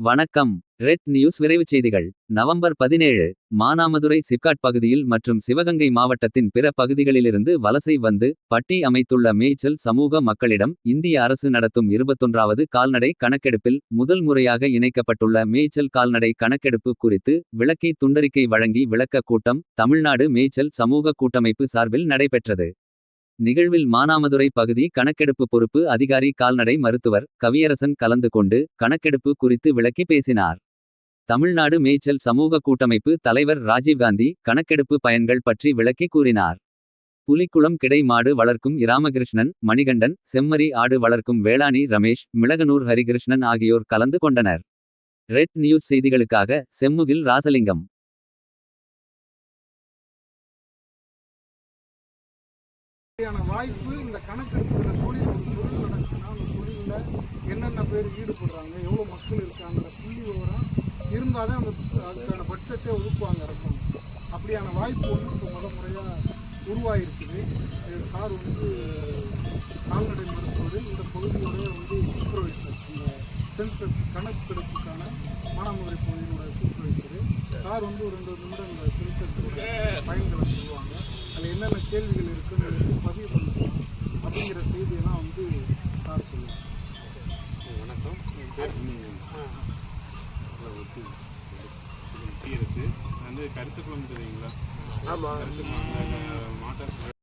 வணக்கம் red news விரைவுச் செய்திகள் நவம்பர் பதினேழு மானாமதுரை சிப்காட் பகுதியில் மற்றும் சிவகங்கை மாவட்டத்தின் பிற பகுதிகளிலிருந்து வலசை வந்து பட்டி அமைத்துள்ள மேய்ச்சல் சமூக மக்களிடம் இந்திய அரசு நடத்தும் இருபத்தொன்றாவது கால்நடை கணக்கெடுப்பில் முதல் முறையாக இணைக்கப்பட்டுள்ள மேய்ச்சல் கால்நடை கணக்கெடுப்பு குறித்து விளக்கி துண்டறிக்கை வழங்கி விளக்க கூட்டம் தமிழ்நாடு மேய்ச்சல் சமூக கூட்டமைப்பு சார்பில் நடைபெற்றது. நிகழ்வில் மானாமதுரை பகுதி கணக்கெடுப்பு பொறுப்பு அதிகாரி கால்நடை மருத்துவர் கவியரசன் கலந்து கொண்டு கணக்கெடுப்பு குறித்து விளக்கி பேசினார். தமிழ்நாடு மேய்ச்சல் சமூக கூட்டமைப்பு தலைவர் ராஜீவ்காந்தி கணக்கெடுப்பு பயன்கள் பற்றி விளக்கி கூறினார். புலிக்குளம் கிடை மாடு வளர்க்கும் இராமகிருஷ்ணன் மணிகண்டன் செம்மறி ஆடு வளர்க்கும் வேளாணி ரமேஷ் மிளகனூர் ஹரிகிருஷ்ணன் ஆகியோர் கலந்து கொண்டனர். ரெட் நியூஸ் செய்திகளுக்காக செம்முகில் ராசலிங்கம். வாய்ப்பு இந்த கணக்கெடுக்கிற தொழில் ஒரு தொழில் நடக்குதுன்னா அந்த தொழிலில் என்னென்ன பேர் ஈடுபடுறாங்க எவ்வளோ மக்கள் இருக்காங்கிற புள்ளி விவரம் இருந்தாலே அந்த அதுக்கான பட்சத்தை ஒதுக்குவாங்க அரசாங்கம். அப்படியான வாய்ப்பு ஒன்று இப்போ முத முறையாக உருவாயிருக்குது. சார் வந்து கால்நடை மருத்துவர் இந்த பகுதியோடைய வந்து சூப்பர்வைசர் இந்த சென்சஸ் கணக்கெடுப்புக்கான மானாமதுரை பகுதியினுடைய சூப்பர்வைசர் சார் வந்து ஒரு ரெண்டு நிமிடம் இந்த சென்சஸோட பயன்களை சொல்லுவாங்க. அதில் என்னென்ன கேள்விகள் வணக்கம் என் ஒட்டி தெரியுங்களா ஆமாம் கருத்துக்குளம்